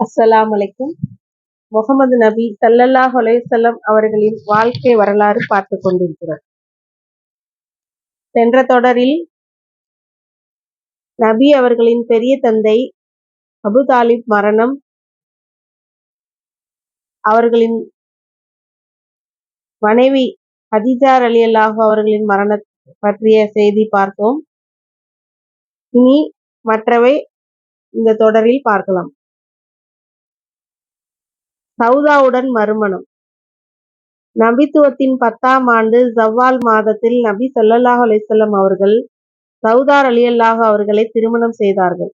அஸ்ஸலாம் வலைக்கும் முகமது நபி சல்லல்லாஹ் ஹொலைசல்லம் அவர்களின் வாழ்க்கை வரலாறு பார்த்து கொண்டிருக்கிறார். சென்ற தொடரில் நபி அவர்களின் பெரிய தந்தை அபு தாலிப் மரணம் அவர்களின் மனைவி ஹதிஜார் அலி அல்லாஹு அவர்களின் மரண பற்றிய செய்தி பார்த்தோம். இனி மற்றவை இந்த தொடரில் பார்க்கலாம். சவுதாவுடன் மறுமணம் நபித்துவத்தின் பத்தாம் ஆண்டு ஜவ்வால் மாதத்தில் நபி ஸல்லல்லாஹு அலிசல்லம் அவர்கள் சவுதார் ரலியல்லாஹு அவர்களை திருமணம் செய்தார்கள்.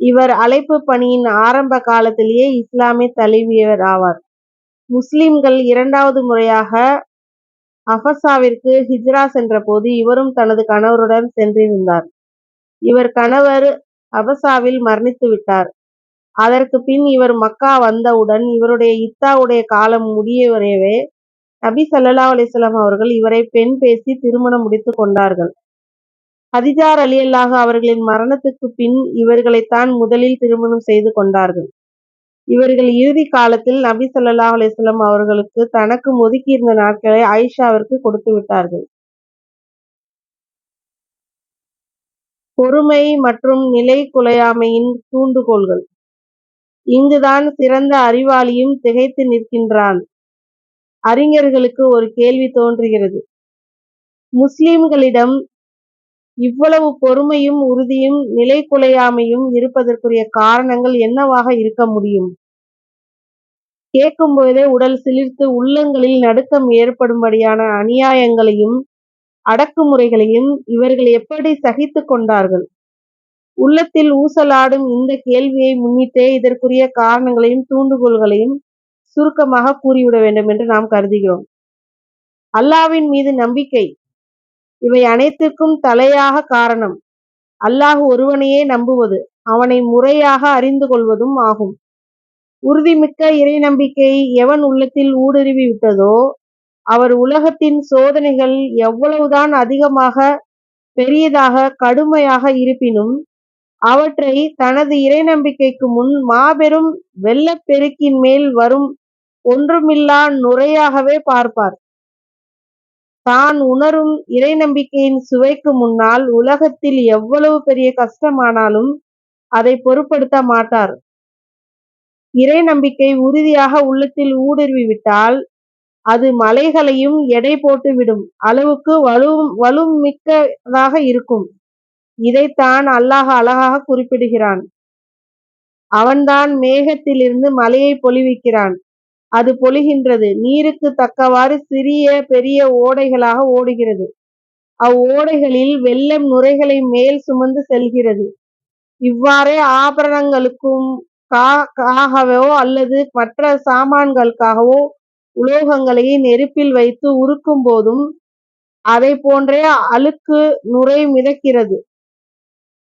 இவர் அழைப்பு பணியின் ஆரம்ப காலத்திலேயே இஸ்லாமை தழுவியவர் ஆவார். முஸ்லிம்கள் இரண்டாவது முறையாக அஃபசாவிற்கு ஹிஜ்ரா சென்றபோது இவரும் தனது கணவருடன் சென்றிருந்தார். இவர் கணவர் அஃபசாவில் மரணித்து விட்டார் அதற்கு பின் இவர் மக்கா வந்தவுடன் இவருடைய இத்தாவுடைய காலம் முடியவரையவே நபி சல்லா அலிஸ்லாம் அவர்கள் இவரை பெண் பேசி திருமணம் முடித்துக் கொண்டார்கள். ஹதிஜா ரலியல்லாஹு அவர்களின் மரணத்துக்குப் பின் இவர்களைத்தான் முதலில் திருமணம் செய்து கொண்டார்கள். இவர்கள் இறுதி காலத்தில் நபி ஸல்லல்லாஹு அலிஸ்லாம் அவர்களுக்கு தனக்கு ஒதுக்கியிருந்த நாட்களை ஆயிஷாவிற்கு கொடுத்து விட்டார்கள். பொறுமை மற்றும் நிலைகுலையாமையின் தூண்டுகோல்கள் இங்குதான் சிறந்த அறிவாளியும் திகைத்து நிற்கின்றான். அறிஞர்களுக்கு ஒரு கேள்வி தோன்றுகிறது. முஸ்லிம்களிடம் இவ்வளவு பொறுமையும் உறுதியும் நிலைகுலையாமையும் இருப்பதற்குரிய காரணங்கள் என்னவாக இருக்க முடியும்? கேட்கும்போதே உடல் சிலிர்த்து உள்ளங்களில் நடுக்கம் ஏற்படும்படியான அநியாயங்களையும் அடக்குமுறைகளையும் இவர்கள் எப்படி சகித்துக் கொண்டார்கள்? உள்ளத்தில் ஊசலாடும் இந்த கேள்வியை முன்னிட்டே இதற்குரிய காரணங்களையும் தூண்டுகோள்களையும் சுருக்கமாக கூறிவிட வேண்டும் என்று நாம் கருதுகிறோம். அல்லாஹ்வின் மீது நம்பிக்கை இவை அனைத்திற்கும் தலையாக காரணம் அல்லாஹ் ஒருவனையே நம்புவது, அவனை முறையாக அறிந்து கொள்வதும் ஆகும். உறுதிமிக்க இறைநம்பிக்கை எவன் உள்ளத்தில் ஊடுருவி விட்டதோ, அவர் உலகத்தின் சோதனைகள் எவ்வளவுதான் அதிகமாக, பெரியதாக, கடுமையாக இருப்பினும் அவற்றை தனது இறைநம்பிக்கைக்கு முன் மாபெரும் வெள்ளப்பெருக்கின் மேல் வரும் ஒன்றுமில்லா நுரையாகவே பார்ப்பார். தான் உணரும் இறைநம்பிக்கையின் சுவைக்கு முன்னால் உலகத்தில் எவ்வளவு பெரிய கஷ்டமானாலும் அதை பொருட்படுத்த மாட்டார். இறைநம்பிக்கை உறுதியாக உள்ளத்தில் ஊடுருவிவிட்டால் அது மலைகளையும் எடை போட்டுவிடும் அளவுக்கு வலுமிக்கதாக இருக்கும். இதைத்தான் அல்லாஹ் அழகாக குறிப்பிடுகிறான். அவன்தான் மேகத்திலிருந்து மலையை பொழிவிக்கிறான். அது பொழிகின்றது. நீருக்குத் தக்கவாறு சிறிய பெரிய ஓடைகளாக ஓடுகிறது. அவ்வோடைகளில் வெள்ளம் நுரைகளை மேல் சுமந்து செல்கிறது. இவ்வாறே ஆபரணங்களுக்கும் காகவோ அல்லது மற்ற சாமான்களுக்காகவோ உலோகங்களை நெருப்பில் வைத்து உருக்கும் போதும் அதைப் போன்றே அழுக்கு நுரை மிதக்கிறது.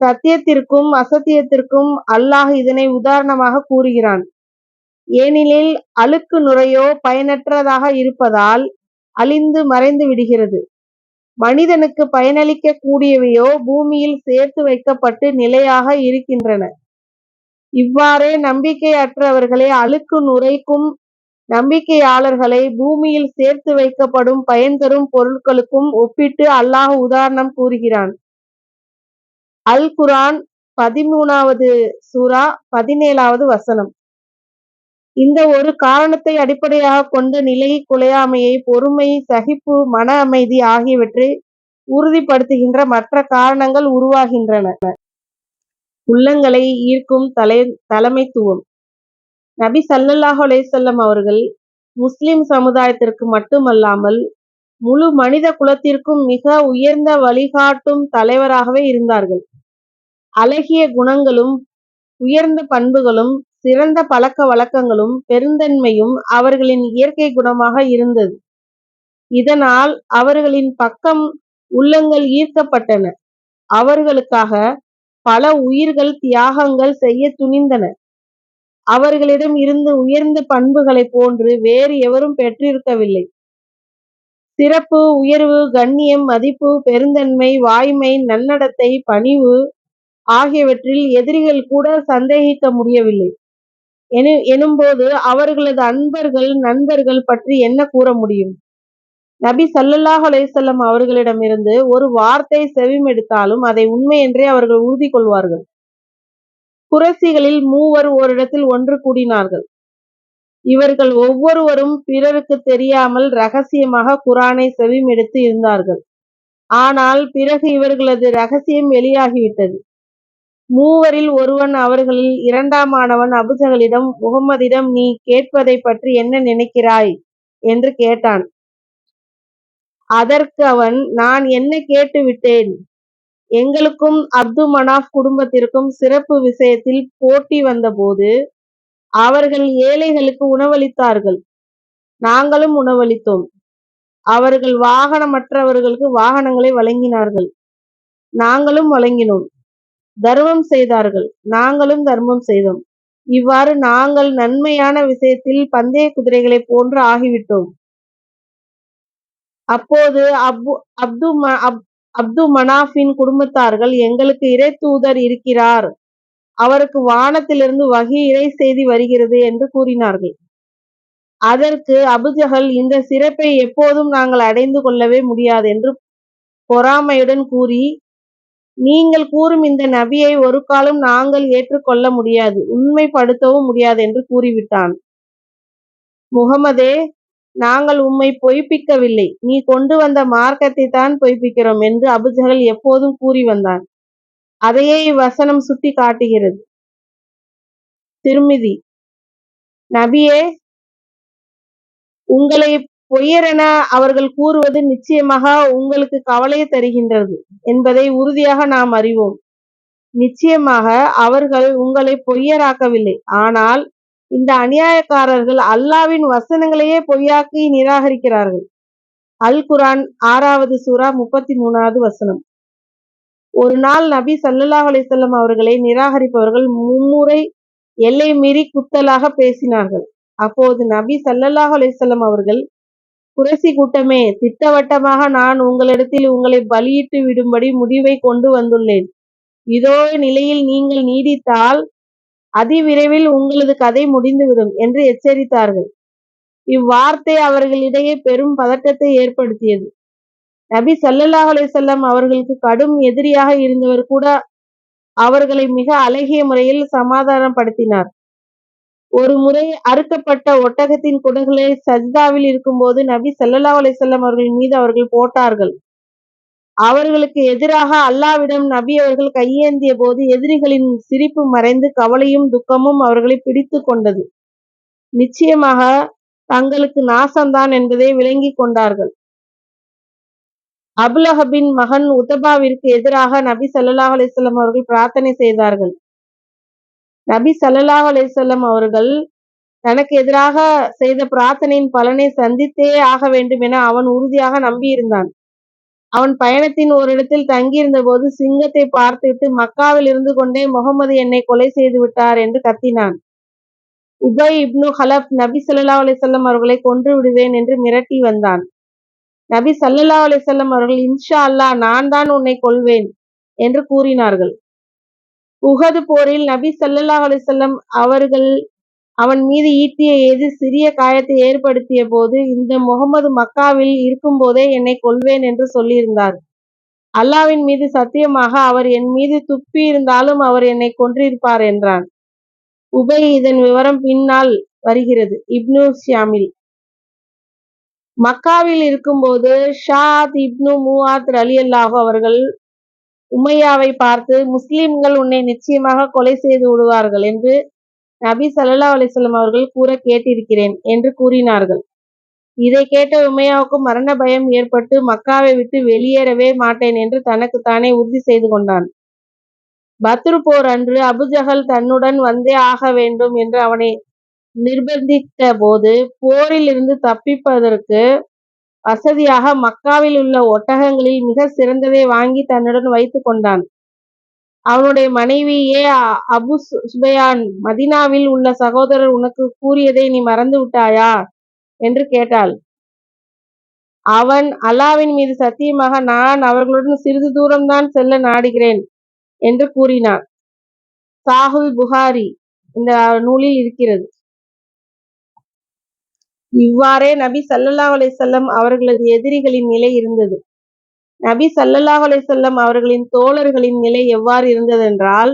சத்தியத்திற்கும் அசத்தியத்திற்கும் அல்லாஹ் இதனை உதாரணமாக கூறுகிறான். ஏனெனில் அழுக்கு நுரையோ பயனற்றதாக இருப்பதால் அழிந்து மறைந்து விடுகிறது மனிதனுக்குப் பயனளிக்க கூடியவையோ பூமியில் சேர்த்து வைக்கப்பட்டு நிலையாக இருக்கின்றன. இவ்வாறே நம்பிக்கையற்றவர்களே அழுக்கு நுரைக்கும் நம்பிக்கையாளர்களை பூமியில் சேர்த்து வைக்கப்படும் பயன்தரும் பொருட்களுக்கும் ஒப்பிட்டு அல்லாஹ் உதாரணம் கூறுகிறான். அல் குரான் பதிமூணாவது சூரா பதினேழாவது வசனம். இந்த ஒரு காரணத்தை அடிப்படையாகக் நிலை குலையாமையை பொறுமை, சகிப்பு, மன அமைதி ஆகியவற்றை உறுதிப்படுத்துகின்ற மற்ற காரணங்கள் உருவாகின்றன. உள்ளங்களை ஈர்க்கும் தலை தலைமைத்துவம் நபி சல்லல்லாஹ் அலேசல்லம் அவர்கள் முஸ்லிம் சமுதாயத்திற்கு மட்டுமல்லாமல் முழு மனித குலத்திற்கும் மிக உயர்ந்த வழிகாட்டும் தலைவராகவே இருந்தார்கள். அழகிய குணங்களும் உயர்ந்த பண்புகளும் சிறந்த பழக்க வழக்கங்களும் பெருந்தன்மையும் அவர்களின் இயற்கை குணமாக இருந்தது. இதனால் அவர்களின் பக்கம் உள்ளங்கள் ஈர்க்கப்பட்டன. அவர்களுக்காக பல உயிர்கள் தியாகங்கள் செய்ய துணிந்தன. அவர்களிடம் இருந்த உயர்ந்த பண்புகளைப் போன்று வேறு எவரும் பெற்றிருக்கவில்லை. சிறப்பு, உயர்வு, கண்ணியம், மதிப்பு, பெருந்தன்மை, வாய்மை, நன்னடத்தை, பணிவு ஆகியவற்றில் எதிரிகள் கூட சந்தேகிக்க முடியவில்லை. எனும் எனும்போது அவர்களது அன்பர்கள் நண்பர்கள் பற்றி என்ன கூற முடியும்? நபி சல்லல்லாஹ் அலைசல்லம் அவர்களிடமிருந்து ஒரு வார்த்தை செவிமெடுத்தாலும் அதை உண்மை என்றே அவர்கள் உறுதி கொள்வார்கள். குரசிகளில் மூவர் ஓரிடத்தில் ஒன்று கூடினார்கள். இவர்கள் ஒவ்வொருவரும் பிறருக்கு தெரியாமல் ரகசியமாக குரானை செவிமெடுத்து இருந்தார்கள். ஆனால் பிறகு இவர்களது ரகசியம் வெளியாகிவிட்டது. மூவரில் ஒருவன் அவர்களில் இரண்டாமானவன் அபுஜகலிடம் முகம்மதிடம் நீ கேட்பதை பற்றி என்ன நினைக்கிறாய்? என்று கேட்டான். அதற்கு அவன் நான் என்ன கேட்டு விட்டேன் எங்களுக்கும் அப்து மனாஃப் குடும்பத்திற்கும் சிறப்பு விஷயத்தில் போட்டி வந்தபோது அவர்கள் ஏழைகளுக்கு உணவளித்தார்கள். நாங்களும் உணவளித்தோம். அவர்கள் வாகனமற்றவர்களுக்கு வாகனங்களை வழங்கினார்கள். நாங்களும் வழங்கினோம். தர்மம் செய்தார்கள். நாங்களும் தர்மம் செய்தோம். இவ்வாறு நாங்கள் நன்மையான விஷயத்தில் பந்தய குதிரைகளை போன்று ஆகிவிட்டோம். அப்போது அப்பு அப்து அப்து மனாஃபின் குடும்பத்தார்கள் எங்களுக்கு இறை தூதர் இருக்கிறார். அவருக்கு வானத்திலிருந்து வகி இறை செய்தி வருகிறது என்று கூறினார்கள். அதற்கு அபுஜகல் இந்த சிறப்பை எப்போதும் நாங்கள் அடைந்து கொள்ளவே முடியாது என்று பொறாமையுடன் கூறி நீங்கள் கூறும் இந்த நபியை ஒரு காலம் நாங்கள் ஏற்றுக்கொள்ள முடியாது உண்மைப்படுத்தவும் முடியாது என்று கூறிவிட்டான். முகமதே நாங்கள் உம்மை பொய்ப்பிக்கவில்லை. நீ கொண்டு வந்த மார்க்கத்தை தான் பொய்ப்பிக்கிறோம் என்று அபுஜகல் எப்போதும் கூறி வந்தான். அதையே இவ்வசனம் சுட்டி காட்டுகிறது. திருமிதி நபியே உங்களை பொய்யரென அவர்கள் கூறுவது நிச்சயமாக உங்களுக்கு கவலையை தருகின்றது என்பதை உறுதியாக நாம் அறிவோம். நிச்சயமாக அவர்கள் உங்களை பொய்யராக்கவில்லை. ஆனால் இந்த அநியாயக்காரர்கள் அல்லாவின் வசனங்களையே பொய்யாக்கி நிராகரிக்கிறார்கள். அல் குரான் ஆறாவது சூரா முப்பத்தி மூணாவது வசனம். ஒரு நாள் நபி ஸல்லல்லாஹு அலிசல்லம் அவர்களை நிராகரிப்பவர்கள் மும்முறை எல்லை மீறி குத்தலாக பேசினார்கள். அப்போது நபி சல்லல்லாஹ் அலிசல்லம் அவர்கள் குறைசி கூட்டமே திட்டவட்டமாக நான் உங்களிடத்தில் உங்களை பலியிட்டு விடும்படி முடிவை கொண்டு வந்துள்ளேன். இதோ நிலையில் நீங்கள் நீடித்தால் அதிவிரைவில் உங்களது கதை முடிந்துவிடும் என்று எச்சரித்தார்கள். இவ்வார்த்தை அவர்களிடையே பெரும் பதட்டத்தை ஏற்படுத்தியது. நபி சல்லல்லாஹ் அலிசல்லாம் அவர்களுக்கு கடும் எதிரியாக இருந்தவர் கூட அவர்களை மிக அழகிய முறையில் சமாதானப்படுத்தினார். ஒரு முறை அறுக்கப்பட்ட ஒட்டகத்தின் குடல்களை சஜ்தாவில் இருக்கும்போது நபி ஸல்லல்லாஹு அலிசல்லம் அவர்களின் அவர்கள் மீது அவர்கள் போட்டார்கள். அவர்களுக்கு எதிராக அல்லாவிடம் நபி அவர்கள் கையேந்திய போது எதிரிகளின் சிரிப்பு மறைந்து கவலையும் துக்கமும் அவர்களை பிடித்துக் கொண்டது. நிச்சயமாக தங்களுக்கு நாசம்தான் என்பதை விளங்கி கொண்டார்கள். அபுலஹபின் மகன் உத்தபாவிற்கு எதிராக நபி சல்லா அலைஹி அவர்கள் பிரார்த்தனை செய்தார்கள். நபி ஸல்லல்லாஹு அலைஹி அவர்கள் தனக்கு எதிராக செய்த பிரார்த்தனையின் பலனை சந்தித்தே ஆக வேண்டும் என அவன் உறுதியாக நம்பியிருந்தான். அவன் பயணத்தின் ஓரிடத்தில் தங்கியிருந்த போது சிங்கத்தை பார்த்துவிட்டு மக்காவில் இருந்து கொண்டே முகமது என்னை கொலை செய்து விட்டார் என்று கத்தினான். உபை இப்னு ஹலப் நபி சல்லல்லா அலிசல்லம் அவர்களை கொன்று விடுவேன் என்று மிரட்டி வந்தான். நபி சல்லல்லா அலிசல்லம் அவர்கள் இன்ஷா அல்லாஹ் நான் தான் உன்னை கொல்வேன் என்று கூறினார்கள். உஹது போரில் நபி ஸல்லல்லாஹு அலிசல்லம் அவர்கள் அவன் மீது ஈட்டிய எது சிறிய காயத்தை ஏற்படுத்திய போது இந்த முகமது மக்காவில் இருக்கும்போதே என்னை கொல்வேன் என்று சொல்லியிருந்தார். அல்லாவின் மீது சத்தியமாக அவர் என் மீது துப்பி இருந்தாலும் அவர் என்னை கொன்றிருப்பார் என்றான். உபை இதன் விவரம் பின்னால் வருகிறது. இப்னு ஷியாமில். மக்காவில் இருக்கும்போது ஷாத் இப்னு மூவாத் ரலியல்லாஹு அவர்கள் உமையாவை பார்த்து முஸ்லிம்கள் உன்னை நிச்சயமாக கொலை செய்து விடுவார்கள் என்று நபி சல்லா அலைஹி அவர்கள் கூற கேட்டிருக்கிறேன் என்று கூறினார்கள். இதை கேட்ட உமையாவுக்கு மரண பயம் ஏற்பட்டு மக்காவை விட்டு வெளியேறவே மாட்டேன் என்று தனக்கு தானே உறுதி செய்து கொண்டான். பத்ரு போர் அன்று அபுஜகல் தன்னுடன் வந்தே ஆக வேண்டும் என்று அவனை நிர்பந்தித்த போது போரில் இருந்து தப்பிப்பதற்கு வசதியாக மக்காவில் உள்ள ஒட்டகங்களில் மிக சிறந்ததை வாங்கி தன்னுடன் வைத்துக் கொண்டான். அவனுடைய மனைவி ஏ. அபு சு- சுபையான் மதீனாவில் உள்ள சகோதரர் உனக்கு கூறியதை நீ மறந்து விட்டாயா? என்று கேட்டாள். அவன் அல்லாவின் மீது சத்தியமாக நான் அவர்களுடன் சிறிது தூரம்தான் செல்ல நாடுகிறேன் என்று கூறினான். சாகுல் புகாரி இந்த நூலில் இருக்கிறது. இவ்வாறே நபி ஸல்லல்லாஹு அலைசல்லம் அவர்களது எதிரிகளின் நிலை இருந்தது. நபி சல்லல்லாஹ் அலைசல்லம் அவர்களின் தோழர்களின் நிலை எவ்வாறு இருந்ததென்றால்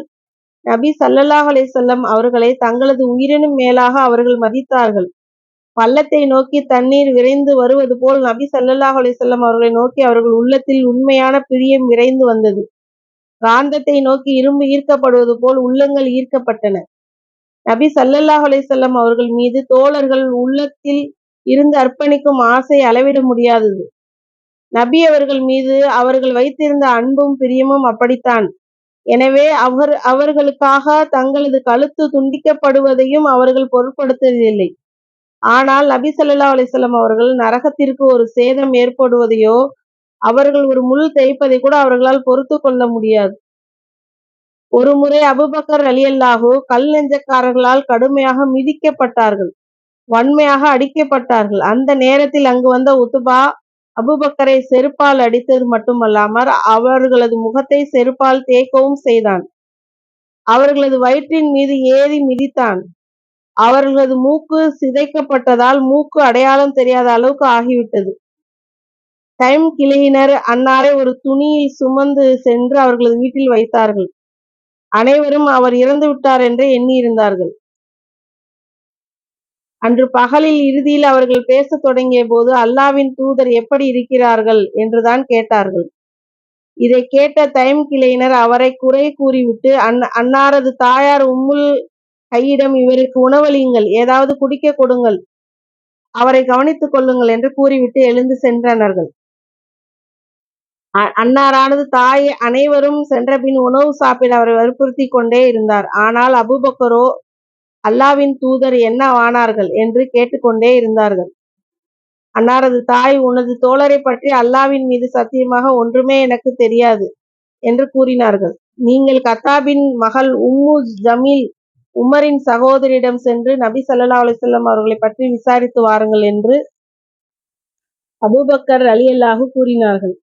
நபி சல்லல்லாஹ் அலைசல்லம் அவர்களை தங்களது உயிரினும் மேலாக அவர்கள் மதித்தார்கள். பள்ளத்தை நோக்கி தண்ணீர் விரைந்து வருவது போல் நபி சல்லல்லாஹ் அலைசல்லம் அவர்களை நோக்கி அவர்கள் உள்ளத்தில் உண்மையான பிரியம் விரைந்து வந்தது. காந்தத்தை நோக்கி இரும்பு ஈர்க்கப்படுவது போல் உள்ளங்கள் ஈர்க்கப்பட்டன. நபி சல்லல்லாஹ் அலைஹி அவர்கள் மீது தோழர்கள் உள்ளத்தில் இருந்து அர்ப்பணிக்கும் ஆசை அளவிட முடியாதது. நபி அவர்கள் மீது அவர்கள் வைத்திருந்த அன்பும் பிரியமும் அப்படித்தான். எனவே அவர் அவர்களுக்காக தங்களது கழுத்து துண்டிக்கப்படுவதையும் அவர்கள் பொருட்படுத்துவதில்லை ஆனால் நபி ஸல்லல்லாஹு அலிசல்லாம் அவர்கள் நரகத்திற்கு ஒரு சேதம் ஏற்படுவதையோ அவர்கள் ஒரு முள் தேய்ப்பதை கூட அவர்களால் பொறுத்து கொள்ள முடியாது. ஒருமுறை அபுபக்கர் ரலியல்லாஹு கல் நெஞ்சக்காரர்களால் கடுமையாக மிதிக்கப்பட்டார்கள். வன்மையாக அடிக்கப்பட்டார்கள். அந்த நேரத்தில் அங்கு வந்த உத்துபா அபுபக்கரை செருப்பால் அடித்தது மட்டுமல்லாமல் அவர்களது முகத்தை செருப்பால் தேய்க்கவும் செய்தான். அவர்களது வயிற்றின் மீது ஏறி மிதித்தான். அவர்களது மூக்கு சிதைக்கப்பட்டதால் மூக்கு அடையாளம் தெரியாத அளவுக்கு ஆகிவிட்டது. டைம் கிளையினர் அன்னாரை ஒரு துணியில் சுமந்து சென்று அவர்களது வீட்டில் வைத்தார்கள். அனைவரும் அவர் இறந்து விட்டார் என்றே எண்ணியிருந்தார்கள். அன்று பகலில் இறுதியில் அவர்கள் பேசத் தொடங்கிய போது அல்லாவின் தூதர் எப்படி இருக்கிறார்கள் என்றுதான் கேட்டார்கள். இதை கேட்ட தைம் கிளையினர் அவரை குறை கூறிவிட்டு அன் அன்னாரது தாயார் உம்முல் கையிடம் இவருக்கு உணவளியுங்கள் ஏதாவது குடிக்க கொடுங்கள் அவரை கவனித்துக் கொள்ளுங்கள் என்று கூறிவிட்டு எழுந்து சென்றனர்கள். அன்னாரானது தாய் அனைவரும் சென்றபின் உணவு சாப்பிட அவரை வற்புறுத்தி கொண்டே இருந்தார். ஆனால் அபுபக்கரோ அல்லாவின் தூதர் என்ன ஆனார்கள்? என்று கேட்டுக்கொண்டே இருந்தார்கள். அன்னாரது தாய் உனது தோழரை பற்றி அல்லாவின் மீது சத்தியமாக ஒன்றுமே எனக்கு தெரியாது என்று கூறினார்கள். நீங்கள் கத்தாபின் மகள் உம்மு ஜமீல் உமரின் சகோதரியிடம் சென்று நபி சல்லா அலிசல்லாம் அவர்களை பற்றி விசாரித்து வாருங்கள் என்று அபுபக்கர் அலி அல்லாஹு கூறினார்கள்.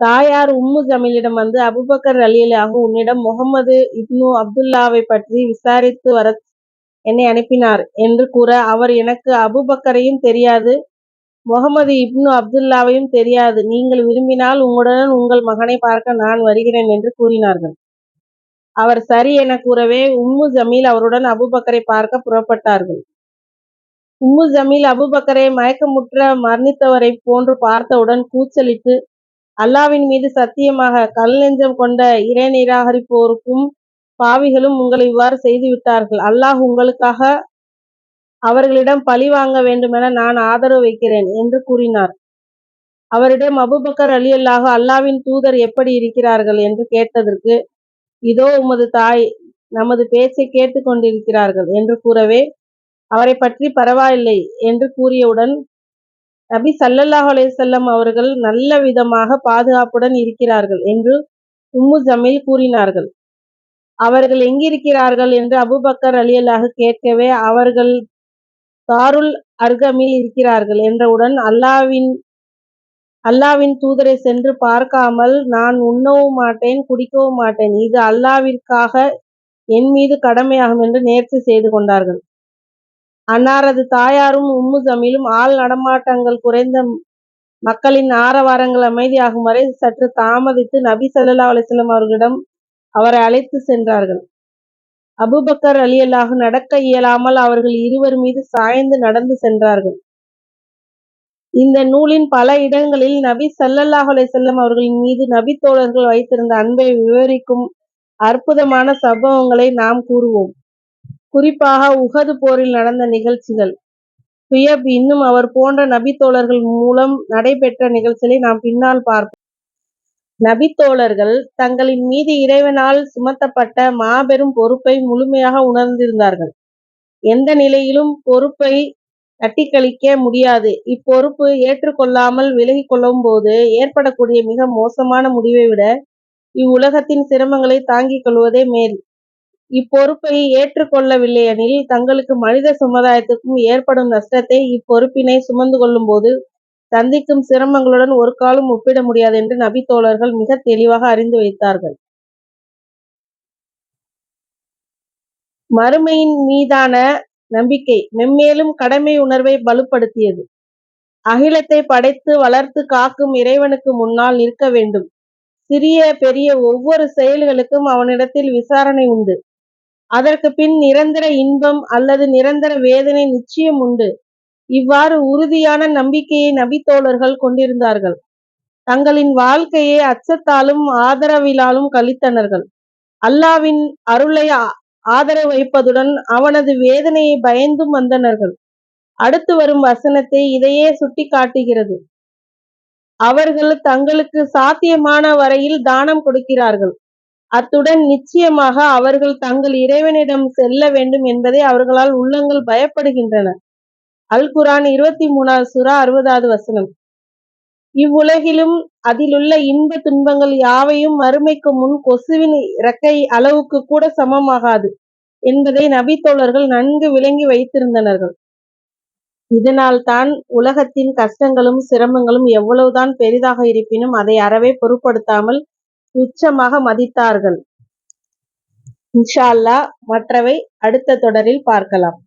தாயார் உம்மு ஜமீலிடம் வந்து அபுபக்கர் அலியலாக உன்னிடம் முகமது இப்னு அப்துல்லாவை பற்றி விசாரித்து வர என்னை அனுப்பினார் என்று கூற அவர் எனக்கு அபுபக்கரையும் தெரியாது முகமது இப்னு அப்துல்லாவையும் தெரியாது. நீங்கள் விரும்பினால் உங்களுடன் உங்கள் மகனை பார்க்க நான் வருகிறேன் என்று கூறினார்கள். அவர் சரி என கூறவே உம்மு ஜமீல் அவருடன் அபுபக்கரை பார்க்க புறப்பட்டார்கள். உம்மு ஜமீல் அபுபக்கரை மயக்கமுற்ற மரணித்தவரை போன்று பார்த்தவுடன் கூச்சலிட்டு அல்லாவின் மீது சத்தியமாக கல் நெஞ்சம் கொண்ட இறை நிராகரிப்போருக்கும் பாவிகளும் உங்களை இவ்வாறு செய்து விட்டார்கள் அல்லாஹ் உங்களுக்காக அவர்களிடம் பழி வாங்க வேண்டுமென நான் ஆதரவு வைக்கிறேன் என்று கூறினார். அவரிடம் அபுபக்கர் அலி அல்லாஹ் அல்லாவின் தூதர் எப்படி இருக்கிறார்கள் என்று கேட்டதற்கு இதோ உமது தாய் நமது பேச்சை கேட்டு கொண்டிருக்கிறார்கள் என்று கூறவே அவரை பற்றி பரவாயில்லை என்று கூறியவுடன் நபி சல்லல்லாஹு அலையம் அவர்கள் நல்ல விதமாக பாதுகாப்புடன் இருக்கிறார்கள் என்று உம்மு ஜமீல் கூறினார்கள். அவர்கள் எங்கிருக்கிறார்கள் என்று அபுபக்கர் அலியல்லாஹ் கேட்கவே அவர்கள் தாருல் அர்கமில் இருக்கிறார்கள் என்றவுடன் அல்லாவின் அல்லாவின் தூதரை சென்று பார்க்காமல் நான் உண்ணவும் மாட்டேன் குடிக்கவும் மாட்டேன். இது அல்லாவிற்காக என் மீது கடமையாகும் என்று நேர்ச்சி செய்து கொண்டார்கள். அன்னாரது தாயாரும் உம்மு ஜமீலும் ஆள் நடமாட்டங்கள் குறைந்த மக்களின் ஆரவாரங்கள் அமைதியாகும் வரை சற்று தாமதித்து நபி சல்லா அலிஸ்லாம் அவர்களிடம் அவரை அழைத்து சென்றார்கள். அபுபக்கர் அலி அல்லாஹ் நடக்க இயலாமல் அவர்கள் இருவர் மீது சாய்ந்து நடந்து சென்றார்கள். இந்த நூலின் பல இடங்களில் நபி சல்லல்லாஹ் அலைஹிஸ்ஸல்லம் அவர்களின் மீது நபி தோழர்கள் வைத்திருந்த அன்பை விவரிக்கும் அற்புதமான சம்பவங்களை நாம் கூறுவோம். குறிப்பாக உகது போரில் நடந்த நிகழ்ச்சிகள். துயப் இன்னும் அவர் போன்ற நபித்தோழர்கள் மூலம் நடைபெற்ற நிகழ்ச்சிகளை நாம் பின்னால் பார்ப்போம். நபித்தோழர்கள் தங்களின் மீது இறைவனால் சுமத்தப்பட்ட மாபெரும் பொறுப்பை முழுமையாக உணர்ந்திருந்தார்கள். எந்த நிலையிலும் பொறுப்பை தட்டிக்கழிக்க முடியாது. இப்பொறுப்பு ஏற்றுக்கொள்ளாமல் விலகி கொள்ளும் போது ஏற்படக்கூடிய மிக மோசமான முடிவை விட இவ்வுலகத்தின் சிரமங்களை தாங்கிக் கொள்வதே மேல். இப்பொறுப்பை ஏற்றுக்கொள்ளவில்லையெனில் தங்களுக்கு மனித சமுதாயத்துக்கும் ஏற்படும் நஷ்டத்தை இப்பொறுப்பினை சுமந்து கொள்ளும் போது சந்திக்கும் சிரமங்களுடன் ஒரு காலம் ஒப்பிட முடியாது என்று நபி தோழர்கள் மிக தெளிவாக அறிந்து வைத்தார்கள் மறுமையின் மீதான நம்பிக்கை மென்மேலும் கடமை உணர்வை வலுப்படுத்தியது. அகிலத்தை படைத்து வளர்த்து காக்கும் இறைவனுக்கு முன்னால் நிற்க வேண்டும். சிறிய பெரிய ஒவ்வொரு செயல்களுக்கும் அவனிடத்தில் விசாரணை உண்டு. அதற்கு பின் நிரந்தர இன்பம் அல்லது நிரந்தர வேதனை நிச்சயம் உண்டு. இவ்வாறு உறுதியான நம்பிக்கையை நபித்தோழர்கள் கொண்டிருந்தார்கள். தங்களின் வாழ்க்கையை அச்சத்தாலும் ஆதரவிலாலும் கழித்தனர்கள். அல்லாஹ்வின் அருளை ஆதரவு வைப்பதுடன் அவனது வேதனையை பயந்தும் வந்தனர்கள். அடுத்து வரும் வசனத்தை இதையே சுட்டிக்காட்டுகிறது. அவர்கள் தங்களுக்கு சாத்தியமான வரையில் தானம் கொடுக்கிறார்கள். அத்துடன் நிச்சயமாக அவர்கள் தங்கள் இறைவனிடம் செல்ல வேண்டும் என்பதை அவர்களால் உள்ளங்கள் பயப்படுகின்றன. அல் குரான் இருபத்தி மூணாவது சுரா அறுபதாவது வசனம். இவ்வுலகிலும் அதிலுள்ள இன்ப துன்பங்கள் யாவையும் மறுமைக்கு முன் கொசுவின் இறக்கை அளவுக்கு கூட சமமாகாது என்பதை நபித்தோழர்கள் நன்கு விளங்கி வைத்திருந்தனர்கள். இதனால்தான் உலகத்தின் கஷ்டங்களும் சிரமங்களும் எவ்வளவுதான் பெரிதாக இருப்பினும் அதை அறவே பொருட்படுத்தாமல் உச்சமாக மதித்தார்கள். இன்ஷா அல்லா மற்றவை அடுத்த தொடரில் பார்க்கலாம்.